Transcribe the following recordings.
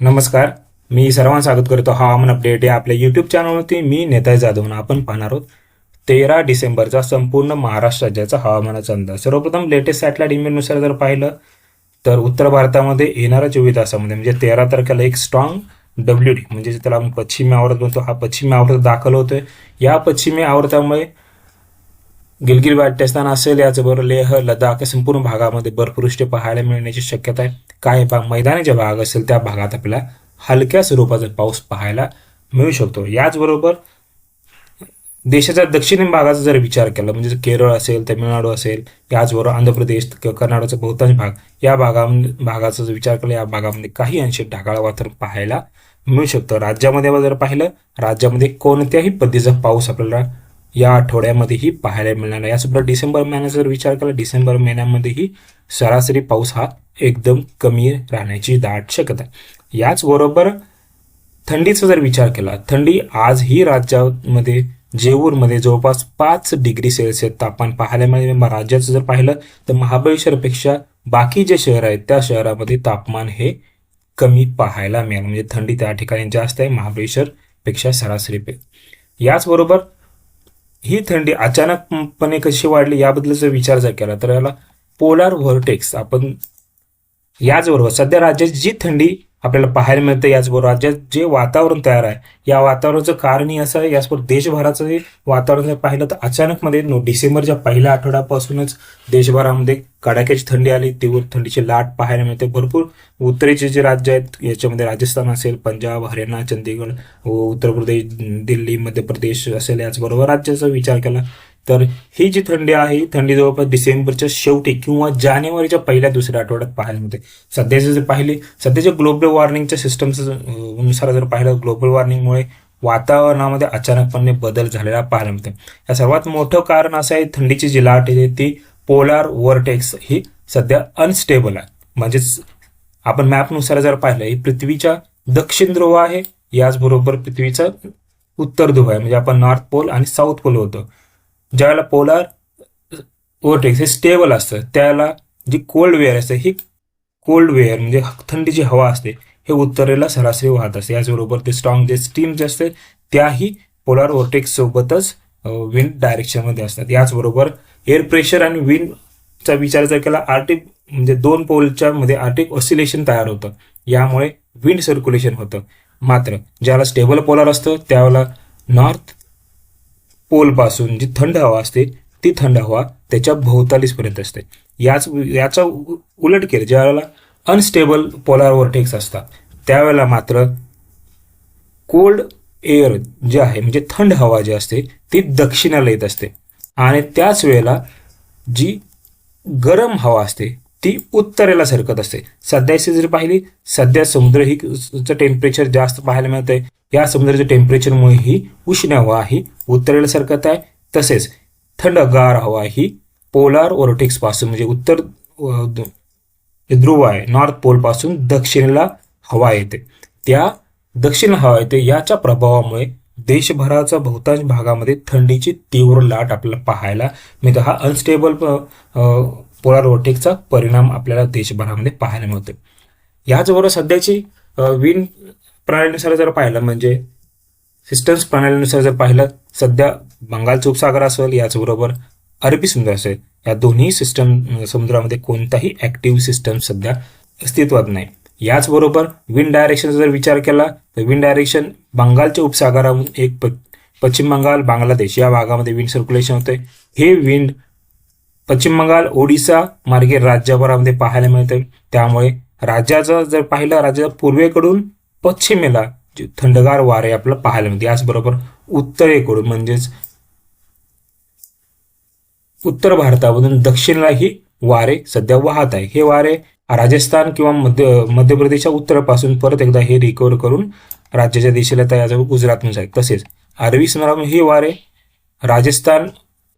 नमस्कार मी सर्वांना स्वागत करतो हवामान अपडेट. या आपल्या युट्यूब चॅनलवरती मी नेताय जाधव आपण पाहणार आहोत. तेरा डिसेंबरचा संपूर्ण महाराष्ट्र राज्याचा हवामानाचा अंदाज. सर्वप्रथम लेटेस्ट सॅटेलाइट इमेजनुसार जर पाहिलं तर उत्तर भारतामध्ये येणाऱ्या चोवीस तासामध्ये म्हणजे तेरा तारखेला एक स्ट्रॉंग डब्ल्यू डी म्हणजे त्याला आपण पश्चिमी आवर्त म्हणतो हा पश्चिमी आवर्त दाखल होतोय. या पश्चिमी आवर्तामुळे गिलगिल बाल्टिस्तान असेल याचबरोबर लेह लडाख या संपूर्ण भागामध्ये बर्फवृष्टी पाहायला मिळण्याची शक्यता आहे. काही भाग मैदानी जे भाग असेल त्या भागात आपल्याला हलक्या स्वरूपाचा पाऊस पाहायला मिळू शकतो. याचबरोबर देशाच्या दक्षिणी भागाचा जर विचार केला म्हणजे केरळ असेल तामिळनाडू असेल याचबरोबर आंध्र प्रदेश किंवा कर्नाटकचा बहुतांश भाग या भागामध्ये भागाचा जर विचार केला या भागामध्ये काही अंशी ढगाळ वातावरण पाहायला मिळू शकतं. राज्यामध्ये जर पाहिलं राज्यामध्ये कोणत्याही पद्धतीचा पाऊस आपल्याला या आठवड्यामध्येही पाहायला मिळणार आहे. यासोबत डिसेंबर महिन्याचा जर विचार केला डिसेंबर महिन्यामध्येही सरासरी पाऊस हा एकदम कमी राहण्याची दाट शक्यता आहे. याचबरोबर थंडीचा जर विचार केला थंडी आजही राज्यामध्ये जेऊरमध्ये जवळपास पाच डिग्री सेल्सिअस तापमान पाहायला मिळेल. राज्याचं जर पाहिलं तर महाबळेश्वरपेक्षा बाकी जे शहर आहेत त्या शहरामध्ये तापमान हे कमी पाहायला मिळेल. म्हणजे थंडी त्या ठिकाणी जास्त आहे महाबळेश्वरपेक्षा सरासरी याचबरोबर ही थंडी अचानकपणे कशी वाढली याबद्दल जर विचार जर केला तर याला पोलार व्हर्टेक्स आपण याचबरोबर सध्या राज्यात जी थंडी आपल्याला पाहायला मिळतं याचबरोबर राज्यात जे वातावरण तयार आहे या वातावरणाचं कारणही असं आहे. याचबरोबर देशभराचं जे वातावरण जर पाहिलं तर अचानकमध्ये नो डिसेंबरच्या पहिल्या आठवड्यापासूनच देशभरामध्ये कडाक्याची थंडी आली तीव्र थंडीची लाट पाहायला मिळते. भरपूर उत्तरेचे जे राज्य आहेत याच्यामध्ये राजस्थान असेल पंजाब हरियाणा चंदीगड व उत्तर प्रदेश दिल्ली मध्य प्रदेश असेल याचबरोबर राज्याचा विचार केला तर ही जी थंडी आहे ही थंडी जवळपास डिसेंबरच्या शेवटी किंवा जानेवारीच्या पहिल्या दुसऱ्या आठवड्यात पाहायला मिळते. सध्याचे जर पाहिले सध्याच्या ग्लोबल वॉर्मिंगच्या सिस्टमचं नुसार जर पाहिलं ग्लोबल वॉर्मिंगमुळे वातावरणामध्ये अचानकपणे बदल झालेला पाहायला मिळते. या सर्वात मोठं कारण असं आहे थंडीची जी लाट आहे ती पोलार वर्टेक्स ही सध्या अनस्टेबल आहे. म्हणजेच आपण मॅपनुसार जर पाहिलं ही पृथ्वीच्या दक्षिण ध्रुव आहे याचबरोबर पृथ्वीचा उत्तर ध्रुव आहे. म्हणजे आपण नॉर्थ पोल आणि साऊथ पोल होतो. ज्यावेळेला पोलार ओव्हरटेक्स हे स्टेबल असतं त्याला जी कोल्ड वेअर असते ही कोल्ड वेअर म्हणजे थंडीची हवा असते हे उत्तरेला सरासरी वाहत असते. याचबरोबर ते स्ट्रॉंग जे स्टीम जे असते त्याही पोलार ओव्हरटेक्स सोबतच विंड डायरेक्शनमध्ये असतात. याचबरोबर एअर प्रेशर आणि विंडचा विचार जर केला आर्टिक म्हणजे दोन पोलच्या मध्ये आर्टिक ऑसिलेशन तयार होतं. यामुळे विंड सर्क्युलेशन होतं. मात्र ज्याला स्टेबल पोलार असतं त्यावेळेला नॉर्थ पोलपासून जी थंड हवा असते ती थंड हवा त्याच्या भोवतालीसपर्यंत असते. याच याचा उ- उलट केलं ज्या वेळेला अनस्टेबल पोलार वॉर्टेक्स असतात त्यावेळेला मात्र कोल्ड एअर जे आहे म्हणजे थंड हवा जी असते ती दक्षिणाला येत असते. आणि त्याच वेळेला जी गरम हवा असते ती उत्तरेला सरकत असते. सध्याची जर पाहिली सध्या समुद्र ही टेम्परेचर जास्त पाहायला मिळत आहे या समुद्राच्या टेम्परेचरमुळे ही उष्ण हवा ही उत्तरेला सरकत आहे. तसेच थंडगार हवा ही पोलार ओरोटिक्सपासून म्हणजे उत्तर ध्रुव आहे नॉर्थ पोलपासून दक्षिणेला हवा येते. त्या दक्षिण हवा येते याच्या प्रभावामुळे देशभराचा बहुतांश भागामध्ये थंडीची तीव्र लाट आपल्याला पाहायला मिळते. हा अनस्टेबल पोलार ओर्टेकचा परिणाम आपल्याला देशभरामध्ये पाहायला मिळतो याचबरोबर सध्याची विन प्रणालीनुसार जर पाहिलं म्हणजे सिस्टम्स प्रणालीनुसार जर पाहिलं सध्या बंगालचा उपसागर असेल याचबरोबर अरबी समुद्र असेल या दोन्ही सिस्टम समुद्रामध्ये कोणताही ॲक्टिव्ह सिस्टम सध्या अस्तित्वात नाही. याचबरोबर विंड डायरेक्शनचा जर विचार केला तर विंड डायरेक्शन बंगालच्या उपसागरामधून एक प पश्चिम बंगाल बांगलादेश या भागामध्ये विंड सर्क्युलेशन होते हे विंड पश्चिम बंगाल ओडिसा मार्गे राज्यभरामध्ये पाहायला मिळते त्यामुळे राज्याचं जर पाहिलं राज्याच्या पूर्वेकडून पश्चिमेला थंडगार वारे आपल्याला पाहायला मिळते याचबरोबर उत्तरेकडून म्हणजेच उत्तर भारतामधून दक्षिणलाही वारे सध्या वाहत आहे. हे वारे राजस्थान किंवा मध्य मध्य प्रदेशच्या उत्तरापासून परत एकदा हे रिकवर करून राज्याच्या दिशेला तयार गुजरातमध्ये जाईल. तसेच अरबी समुद्रामध्ये हे वारे राजस्थान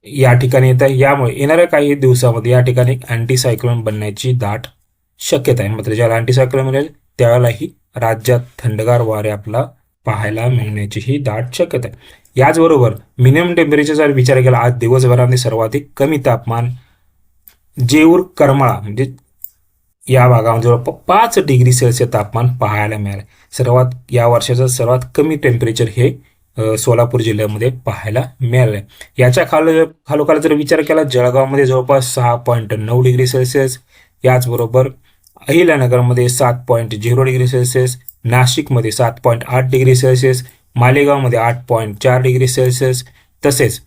या ठिकाणी येत आहे. यामुळे येणाऱ्या काही दिवसामध्ये या ठिकाणी अँटीसायक्लोन बनण्याची दाट शक्यता आहे. मात्र ज्याला अँटीसायक्लोन मिळेल त्यावेळेलाही राज्यात थंडगार वारे आपला पाहायला मिळण्याचीही दाट शक्यता आहे. याचबरोबर मिनिमम टेम्परेचर जर विचार केला आज दिवसभरामध्ये सर्वाधिक कमी तापमान जेऊर करमाळा म्हणजे या भागामध्ये जवळपास पाच डिग्री सेल्सिअस तापमान पाहायला मिळालं. सर्वात या वर्षाचं सर्वात कमी टेम्परेचर हे सोलापूर जिल्ह्यामध्ये पाहायला मिळालं आहे याच्या खालो खालोखाल जर विचार केला जळगावमध्ये जवळपास सहा पॉईंट नऊ डिग्री सेल्सिअस याचबरोबर अहिल्यानगरमध्ये सात पॉईंट झिरो डिग्री सेल्सिअस नाशिकमध्ये सात पॉईंट आठ डिग्री सेल्सिअस मालेगावमध्ये आठ पॉईंट चार डिग्री सेल्सिअस तसेच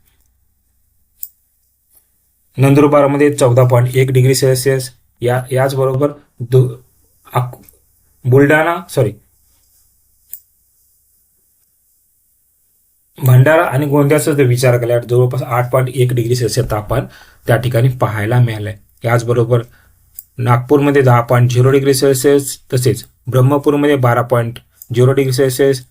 नंदुरबारमध्ये चौदा पॉईंट एक डिग्री सेल्सिअस या याचबरोबर बुलढाणा सॉरी भंडारा आणि गोंदियाचा जर विचार केला जवळपास आठ पॉईंट एक डिग्री सेल्सिअस तापमान त्या ठिकाणी पाहायला मिळालंय. याचबरोबर नागपूरमध्ये दहा पॉईंट झिरो डिग्री सेल्सिअस तसेच ब्रह्मपूरमध्ये बारा point zero degree celsius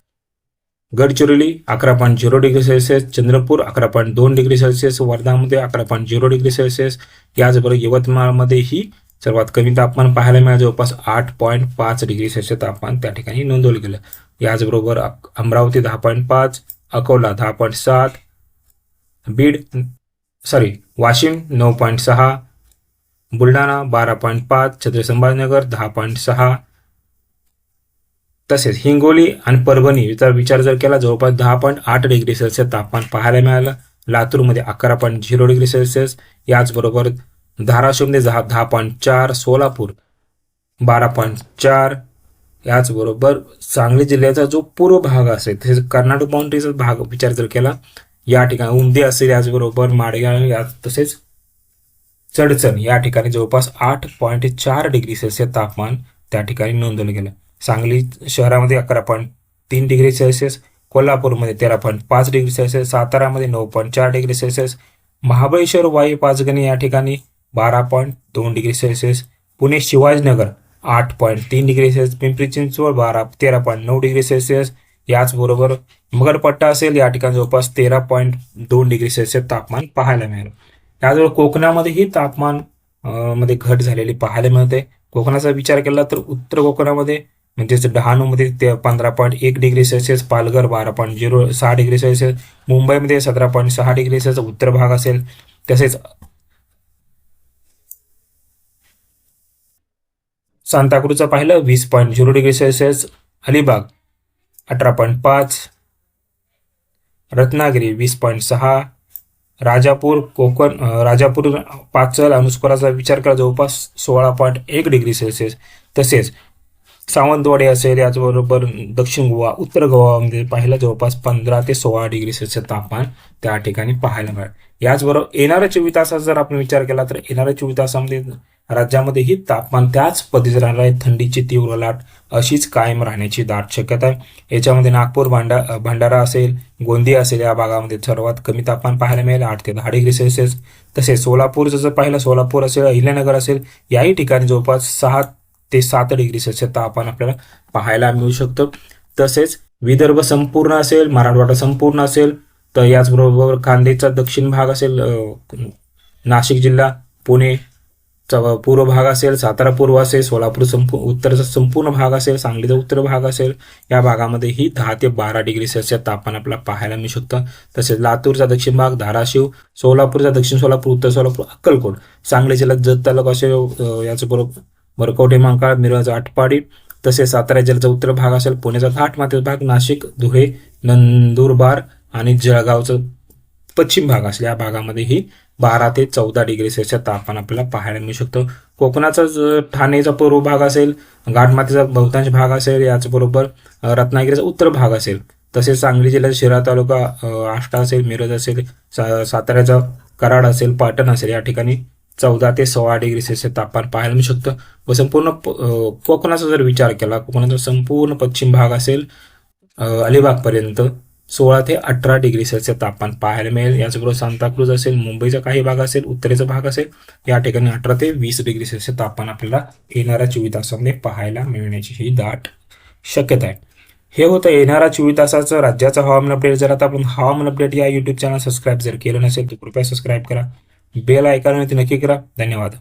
Gadchiroli अकरा point zero degree celsius Chandrapur अकरा पॉईंट दोन डिग्री सेल्सिअस वर्धामध्ये अकरा पॉईंट झिरो डिग्री सेल्सिअस याचबरोबर यवतमाळमध्येही सर्वात कमी तापमान पाहायला मिळालं जवळपास आठ पॉईंट पाच डिग्री सेल्सिअस तापमान त्या ठिकाणी नोंदवलं गेलं. याचबरोबर अमरावती दहा पॉईंट पाच अकोला दहा पॉईंट सात बीड सॉरी वाशिम नऊ पॉईंट सहा बुलढाणा बारा पॉईंट पाच छत्रपती संभाजीनगर दहा पॉईंट सहा. तसेच हिंगोली आणि परभणी याचा विचार जर केला जवळपास दहा पॉईंट आठ डिग्री सेल्सिअस तापमान पाहायला मिळालं. लातूरमध्ये अकरा पॉईंट झिरो डिग्री सेल्सिअस. याचबरोबर धाराशिवमध्ये दहा दहा पॉईंट चार सोलापूर बारा पॉईंट चार याचबरोबर सांगली जिल्ह्याचा जो पूर्व भाग असेल तसेच कर्नाटक बाउंड्रीचा भाग विचार जर केला या ठिकाणी उमदी असेल याचबरोबर माडगाव या तसेच चडचण या ठिकाणी जवळपास आठ पॉईंट चार डिग्री सेल्सिअस तापमान त्या ठिकाणी नोंदवलं गेलं सांगली शहरामध्ये अकरा पॉईंट तीन डिग्री सेल्सिअस कोल्हापूरमध्ये तेरा पॉईंट पाच डिग्री सेल्सिअस सातारामध्ये नऊ पॉईंट चार डिग्री सेल्सिअस महाबळेश्वर वाई पाचगणी या ठिकाणी बारा पॉईंट दोन डिग्री सेल्सिअस. पुणे शिवाजीनगर आठ पॉईंट तीन डिग्री सेल्सिअस. पिंपरी चिंचवड बारा तेरा पॉईंट नऊ डिग्री सेल्सिअस. याचबरोबर मगरपट्टा असेल या ठिकाणी जवळपास तेरा पॉईंट दोन डिग्री सेल्सिअस तापमान पाहायला मिळालं. त्याचबरोबर कोकणामध्येही तापमानमध्ये घट झालेली पाहायला मिळते. कोकणाचा विचार केला तर उत्तर कोकणामध्ये म्हणजेच डहाणूमध्ये ते पंधरा पॉईंट एक डिग्री सेल्सिअस पालघर बारा पॉईंट झिरो सहा डिग्री सेल्सिअस मुंबईमध्ये सतरा पॉईंट सहा डिग्री सेल्सिअस उत्तर भाग असेल. तसेच सांताक्रूजचं पाहिलं वीस point zero degree celsius. Alibag अठरा पॉईंट पाच. रत्नागिरी वीस पॉईंट सहा. राजापूर कोकण राजापूर पाचल अनुस्कराचा विचार करा जवळपास सोळा पॉईंट एक डिग्री सेल्सिअस. तसेच सावंतवाडी असेल याचबरोबर दक्षिण गोवा उत्तर गोवामध्ये पाहिलं जवळपास पंधरा ते सोळा डिग्री सेल्सिअस तापमान त्या ठिकाणी पाहायला मिळेल. याचबरोबर येणाऱ्या चोवीस तासाचा जर आपण विचार केला तर येणाऱ्या चोवीस तासामध्ये राज्यामध्येही तापमान त्याच पद्धतीत राहणार आहे. थंडीची तीव्र लाट अशीच कायम राहण्याची दाट शक्यता आहे. याच्यामध्ये नागपूर भांडा भंडारा असेल गोंदिया असेल या भागामध्ये सर्वात कमी तापमान पाहायला मिळेल आठ ते दहा डिग्री सेल्सिअस. तसेच सोलापूरचं जर पाहिलं सोलापूर असेल अहिल्यानगर असेल याही ठिकाणी जवळपास सहा ते सात डिग्री सेल्सिअस तापमान आपल्याला पाहायला मिळू शकतं. तसेच विदर्भ संपूर्ण असेल मराठवाडा संपूर्ण असेल तर याचबरोबर खानदेशचा दक्षिण भाग असेल नाशिक जिल्हा पुणे पूर्व भाग असेल सातारा पूर्व असेल सोलापूर संपू उत्तरचा संपूर्ण भाग असेल सांगलीचा उत्तर भाग असेल या भागामध्येही दहा ते बारा डिग्री सेल्सिअस तापमान आपल्याला पाहायला मिळू शकतं. तसेच लातूरचा दक्षिण भाग धाराशिव सोलापूरचा दक्षिण सोलापूर उत्तर सोलापूर अक्कलकोट सांगली जिल्ह्यात जत तालुका असेल याचबरोबर मरकवटे मांकाळ मिरज आटपाडी तसेच सातारा जिल्ह्याचा उत्तर भाग असेल पुण्याचा घाट माथ्याचा भाग नाशिक धुळे नंदुरबार आणि जळगावचा पश्चिम भाग असेल या भागामध्येही बारा ते चौदा डिग्री सेल्सिअस तापमान आपल्याला पाहायला मिळू शकतं. कोकणाचा ठाणेचा पूर्व भाग असेल घाटमातीचा बहुतांश भाग असेल याचबरोबर रत्नागिरीचा उत्तर भाग असेल तसेच सांगली जिल्ह्यात शिरा तालुका आष्टा असेल मिरज असेल सा साताऱ्याचा कराड असेल पाटण असेल या ठिकाणी चौदा ते सोळा डिग्री सेल्सिअस तापमान पाहायला मिळू शकतं. व संपूर्ण कोकणाचा जर विचार केला कोकणाचा संपूर्ण पश्चिम भाग असेल अलिबागपर्यंत सोळा ते अठरा डिग्री सेल्सिअस तापमान पाहायला मिळेल. याचबरोबर सांताक्रूज असेल मुंबईचा काही भाग असेल उत्तरेचा भाग असेल या ठिकाणी अठरा ते वीस डिग्री सेल्सिअस तापमान आपल्याला येणाऱ्या चोवीस तासामध्ये पाहायला मिळण्याची ही दाट शक्यता आहे. हे होतं येणाऱ्या चोवीस तासाचं राज्याचं हवामान अपडेट. जर आता आपण हवामान अपडेट या युट्यूब चॅनल सबस्क्राईब जर केलं नसेल तर कृपया सबस्क्राईब करा. बेल ऐकायला नक्की करा. धन्यवाद.